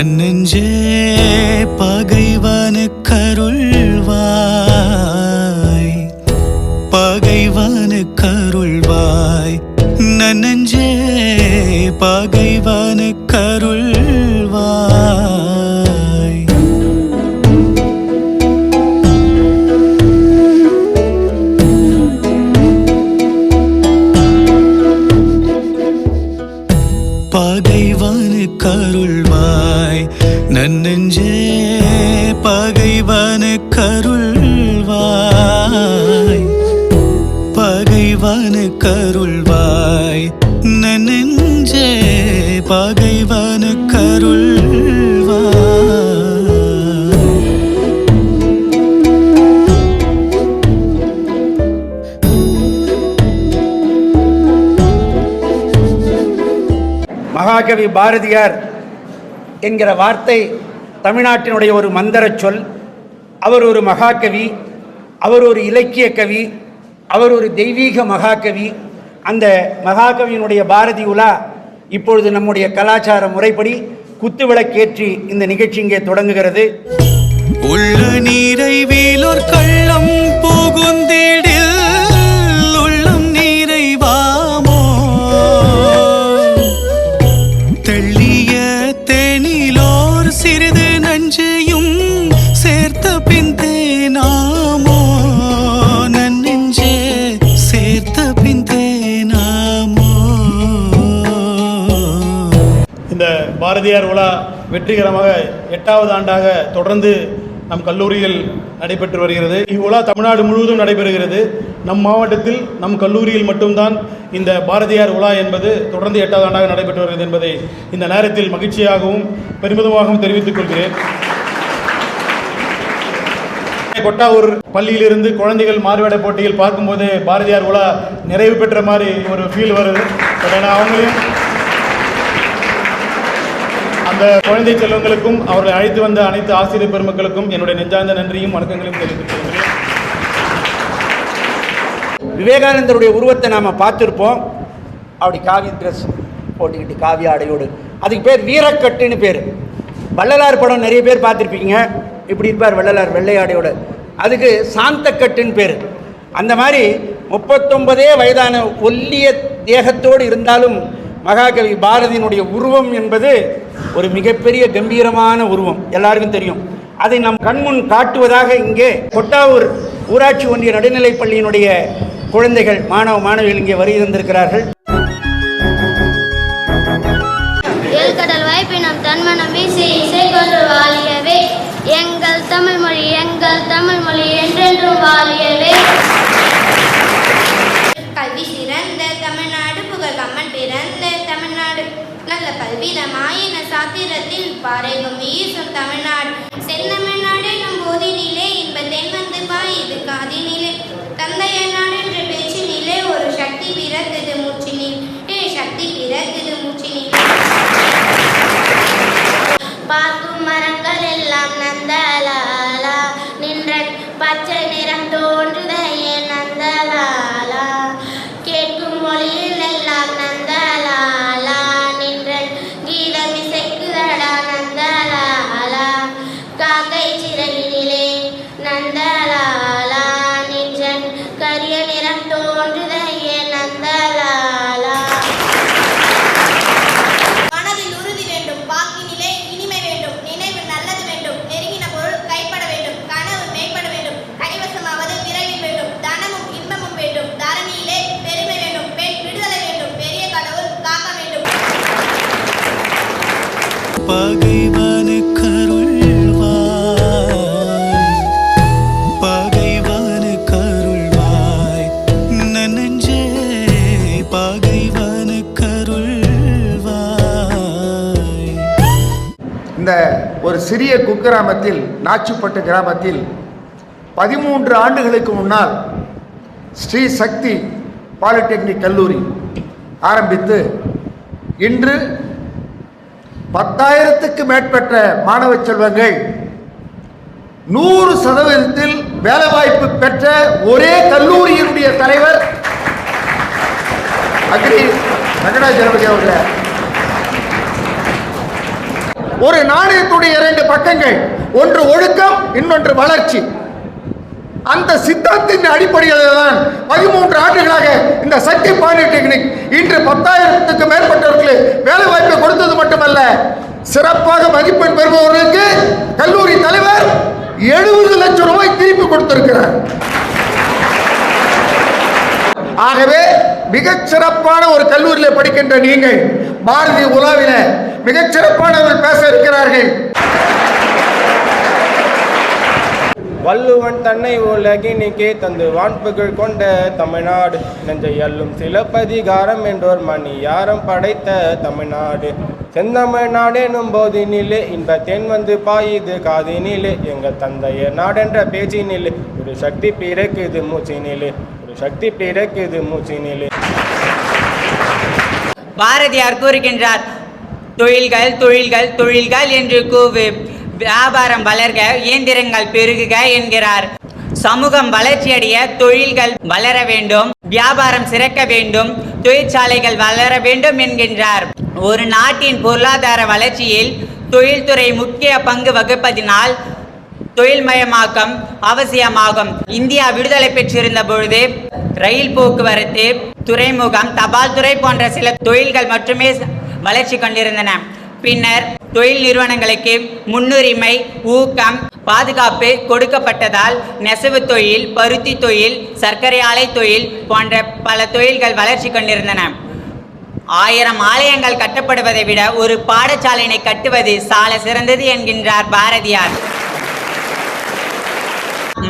நன்னெஞ்சே பகைவனு கருள்வாய் பகைவனு கருள்வாய் நன்னெஞ்சே பகைவனு கருள் நெஞ்சே பகைவனு கருள்வாய் பகைவனு கருள்வாய் நெஞ்சே பகைவனு அருள்வாய். மகாகவி பாரதியார் என்கிற வார்த்தை தமிழ்நாட்டினுடைய ஒரு மந்திர சொல் அவர் ஒரு மகாகவி அவர் ஒரு இலக்கிய கவி அவர் ஒரு தெய்வீக மகாகவி. அந்த மகாகவியினுடைய பாரதி உலா இப்பொழுது நம்முடைய கலாச்சார முறைப்படி குத்துவிளக்கேற்றி இந்த நிகழ்ச்சி இங்கே தொடங்குகிறது. உள்ள நீரைவிலோர் கள்ளம் புகுந்திடில் பாரதியார் உலா வெற்றிகரமாக எட்டாவது ஆண்டாக தொடர்ந்து நம் கல்லூரியில் நடைபெற்று வருகிறது. இவ்வுலா தமிழ்நாடு முழுவதும் நடைபெறுகிறது. நம் மாவட்டத்தில் நம் கல்லூரியில் மட்டும்தான் இந்த பாரதியார் உலா என்பது தொடர்ந்து எட்டாவது ஆண்டாக நடைபெற்று வருகிறது என்பதை இந்த நேரத்தில் மகிழ்ச்சியாகவும் பெருமிதமாகவும் தெரிவித்துக் கொள்கிறேன். கொட்டாவூர் பள்ளியிலிருந்து குழந்தைகள் மாறுவேட போட்டியில் பார்க்கும்போது பாரதியார் உலா நிறைவு பெற்ற மாதிரி ஒரு ஃபீல் வருது. பட் அவங்களையும் அந்த குழந்தை செல்வங்களுக்கும் அவர்களை அழைத்து வந்த அனைத்து ஆசிரியர் பெருமக்களுக்கும் என்னுடைய நெஞ்சார்ந்த நன்றியும் வணக்கங்களையும் தெரிவித்துக் விவேகானந்தருடைய உருவத்தை நாம் பார்த்துருப்போம். அப்படி காவி ட்ரெஸ் போட்டுக்கிட்டு காவி ஆடையோடு. அதுக்கு பேர் வீரக்கட்டுன்னு பேர். வள்ளலார் படம் நிறைய பேர் பார்த்துருப்பீங்க. இப்படி இருப்பார் வள்ளலார் வெள்ளை ஆடையோடு. அதுக்கு சாந்தக்கட்டுன்னு பேர். அந்த மாதிரி முப்பத்தொன்பதே வயதான ஒல்லிய தேகத்தோடு இருந்தாலும் மகாகவி பாரதியினுடைய உருவம் என்பது ஒரு மிகப்பெரிய கம்பீரமான உருவம். எல்லாருக்கும் தெரியும். அதை நம் கண்முன் காட்டுவதாக இங்கே கொட்டாவூர் ஊராட்சி ஒன்றிய நடுநிலைப் பள்ளியினுடைய குழந்தைகள் மாணவ மாணவிகள் இங்கே வருகை தந்திருக்கிறார்கள். ஏழ்கடல் வாய்ப்பினம் தன்மனம் வீசி இசை கொண்டு வாழியவே. எங்கள் தமிழ் மொழி எங்கள் தமிழ் மொழி என்றென்றும் வாழ கல்வி சிறந்த தமிழ்நாடு புகழ் கம்மன் பிறந்த தமிழ்நாடு நல்ல சாத்திரத்தில் பாறைகும் ஈசும் தமிழ்நாடு. செந்தமிழ்நாடு போதினிலே இன்ப தென் வந்து பாயுது காதினிலே. தந்தைய நாடு என்ற பேச்சினிலே ஒரு சக்தி பிறந்தது மூச்சினில். ஏ சக்தி பிறந்தது மூச்சினில். பார்க்கும் மரங்கள் எல்லாம் நந்தல இந்த ஒரு சிறிய குக்கிராமத்தில் நாச்சிப்பட்டு கிராமத்தில் பதிமூன்று ஆண்டுகளுக்கு முன்னால் ஸ்ரீ சக்தி பாலிடெக்னிக் கல்லூரி ஆரம்பித்து இன்று பத்தாயிரத்துக்கு மேற்பட்ட மாணவ செல்வங்கள் நூறு சதவீதத்தில் வேலைவாய்ப்பு பெற்ற ஒரே கல்லூரியினுடைய தலைவர் அக்ரி வெங்கடாஜலபதி அவர்கள். ஒரு நாணயத்துடைய இரண்டு பக்கங்கள் ஒன்று ஒழுக்கம் இன்னொன்று வளர்ச்சி. அந்த சித்தாந்தின் அடிப்படையில் தான் பதிமூன்று ஆண்டுகளாக இந்த சக்தி பாலிடெக்னிக் இன்று பத்தாயிரத்துக்கு மேற்பட்டவர்களுக்கு வேலை வாய்ப்பை கொடுத்தது மட்டுமல்ல சிறப்பாக மதிப்பெண் பெறுபவர்களுக்கு கல்லூரி தலைவர் எழுபது லட்சம் ரூபாய் திருப்பி கொடுத்திருக்கிறார். ஆகவே மிகச் சிறப்பான ஒரு கல்லூரியில் படிக்கின்ற நீங்கள் பாரதி உலாவில மிகச்சிறப்பானவர்கள் பேச இருக்கிறார்கள். வள்ளுவன் தன்னை உலகினிக்கே தந்து வான்புகழ் கொண்ட தமிழ்நாடு. நெஞ்சை அள்ளும் சிலப்பதிகாரம் என்றோர் மணியாரம் படைத்த தமிழ்நாடு. செந்தமிழ்நாடு எனும் போதினிலே இன்ப தென் வந்து பாயுது காதினிலே. எங்கள் தந்தைய நாடென்ற பேச்சினிலே ஒரு சக்தி பிறக்குது மூச்சினிலே. ஒரு சக்தி பிறக்குது மூச்சினிலே. பாரதியார் கூறுகின்றார் தொழில்கள் தொழில்கள் தொழில்கள் என்று கூவு. வியாபாரம் வளர்க இயந்திரங்கள் பெருகுக என்கிறார். சமூகம் வளர்ச்சியடைய தொழில்கள் வளர வேண்டும் வியாபாரம் சிறக்க வேண்டும் தொழிற்சாலைகள் வளர வேண்டும் என்கின்றார். ஒரு நாட்டின் பொருளாதார வளர்ச்சியில் தொழில்துறை முக்கிய பங்கு வகுப்பதினால் தொழில்மயமாக்கம் அவசியமாகும். இந்தியா விடுதலை பெற்றிருந்த பொழுது ரயில் போக்குவரத்து துறைமுகம் தபால் துறை போன்ற சில தொழில்கள் மட்டுமே வளர்ச்சி கொண்டிருந்தன. பின்னர் தொழில் நிறுவனங்களுக்கு முன்னுரிமை ஊக்கம் பாதுகாப்பு கொடுக்கப்பட்டதால் நெசவு தொழில் பருத்தி தொழில் சர்க்கரை ஆலை தொழில் போன்ற பல தொழில்கள் வளர்ச்சி கொண்டிருந்தன. ஆயிரம் ஆலயங்கள் கட்டப்படுவதை விட ஒரு பாடசாலையினை கட்டுவது சால சிறந்தது என்கின்றார் பாரதியார்.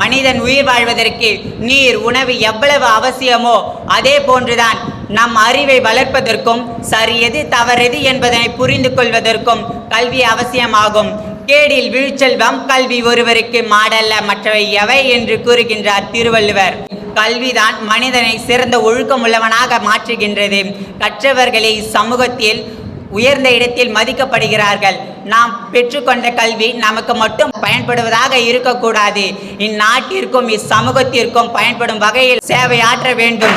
மனிதன் உயிர் வாழ்வதற்கு நீர் உணவு எவ்வளவு அவசியமோ அதே போன்றுதான் நம் அறிவை வளர்ப்பதற்கும் சரியது தவறெது என்பதனை புரிந்து கொள்வதற்கும் கல்வி அவசியமாகும். கேடில் விழுச்செல்வம் கல்வி ஒருவருக்கு மாடல்ல மற்றவை எவை என்று கூறுகின்றார் திருவள்ளுவர். கல்விதான் மனிதனை சிறந்த ஒழுக்கமுள்ளவனாக மாற்றுகின்றது. கற்றவர்களே சமூகத்தில் உயர்ந்த இடத்தில் மதிக்கப்படுகிறார்கள். நாம் பெற்றுக்கொண்ட கல்வி நமக்கு மட்டும் பயன்படுவதாக இருக்கக்கூடாது. இந்நாட்டிற்கும் இச்சமூகத்திற்கும் பயன்படும் வகையில் சேவையாற்ற வேண்டும்.